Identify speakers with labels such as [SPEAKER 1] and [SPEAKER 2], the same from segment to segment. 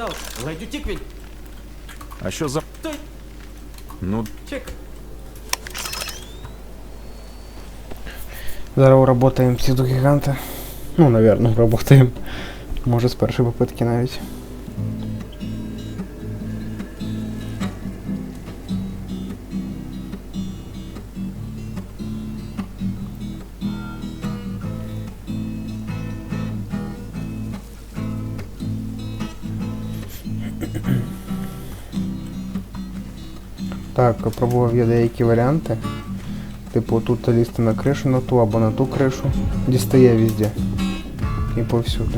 [SPEAKER 1] Чорт, ледь утік він.
[SPEAKER 2] А що за.
[SPEAKER 1] Той,
[SPEAKER 2] Ну,
[SPEAKER 1] чек.
[SPEAKER 3] Зараз работаем псевдогиганта. Ну, наверное, работаем. Може з першої попитки навіть. Так, пробував я деякі варіанти. Типу тут лізти на кришу на ту або на ту кришу. Дістає везде. І повсюди.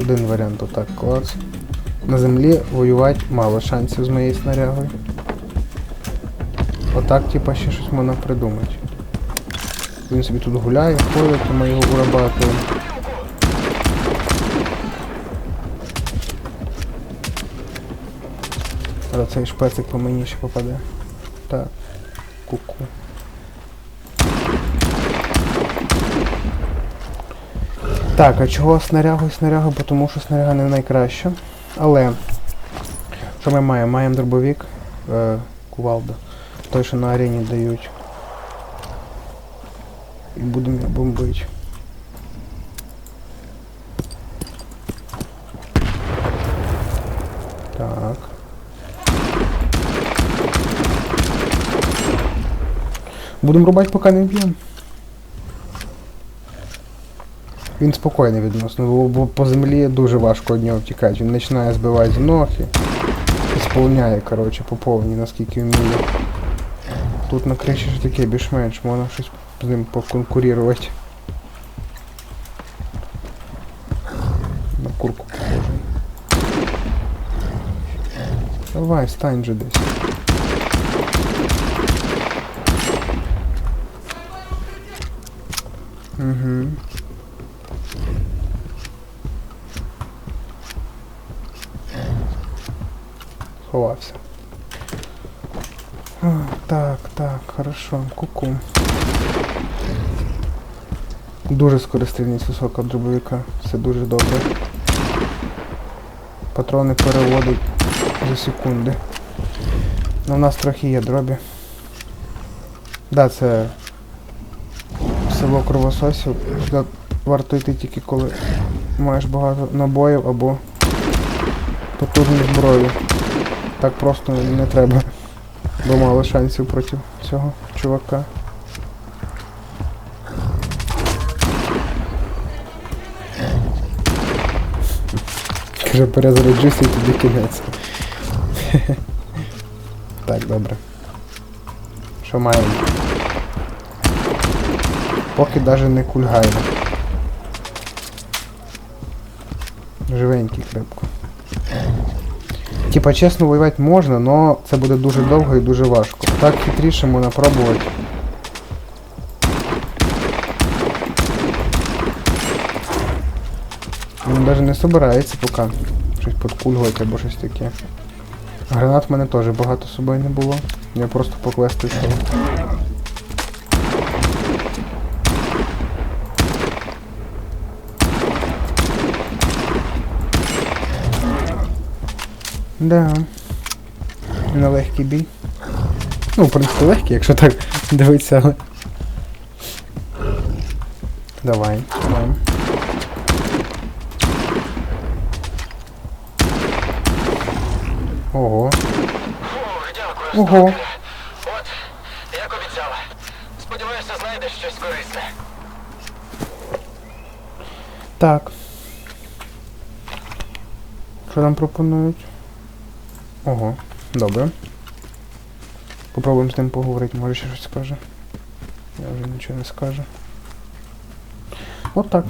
[SPEAKER 3] Один варіант отак клац. На землі воювати мало шансів з моєю снарягою. Отак, типа, ще щось можна придумати. Він собі тут гуляє, ходить, і ми його урабатуємо. Але цей шпецик по мені ще попаде. Так. Ку-ку. Так, а чого снарягу і снарягу? Бо Тому що снаряга не найкраща. Але що ми маємо? Маємо дробовик е, кувалда. Той, що на арені дають. І будемо бомбити. Так. Будемо рубати, поки не вб'ємо. Він спокійний відносно, бо, по землі дуже важко від нього втікати. Він починає збивати з ног і, сповняє, коротше, по повній, наскільки вміє. Тут на криші ж таке більш-менш, можна щось з ним поконкурувати. На курку похожий. Давай, стань же десь. Угу. Сховався. А, Так, так, хорошо. Ку-ку. Дуже скористильність висока дробовика. Все дуже добре. Патрони переводить за секунди. Ну, у нас трохи є дробі. Да, це село кровососів. Сюди варто йти тільки коли маєш багато набоїв або потужну зброю. Так просто не треба. Бо мало шансів проти цього чувака. Каже, перезаряджуся і тобі кінець. так, добре. Що маємо? Поки навіть не кульгайно. Живенький крепко. Типа чесно воювати можна, но це буде дуже довго і дуже важко. Так хитріше можна пробувати. Він навіть не собирається поки щось подкульгувати або щось таке. Гранат в мене теж багато собою не було. Я просто по квесту йшов. Да. На легкий бій. Ну, в принципі, легкий, якщо так дивитися, але. Давай, давай. Ого.
[SPEAKER 4] Фух, дякую.
[SPEAKER 3] Ого.
[SPEAKER 4] От, як обіцяла. Сподіваюся, знайдеш щось корисне.
[SPEAKER 3] Так. Що нам пропонують? Ого, добре. Попробуємо з ним поговорити, може ще щось скаже. Я вже нічого не скажу. От так.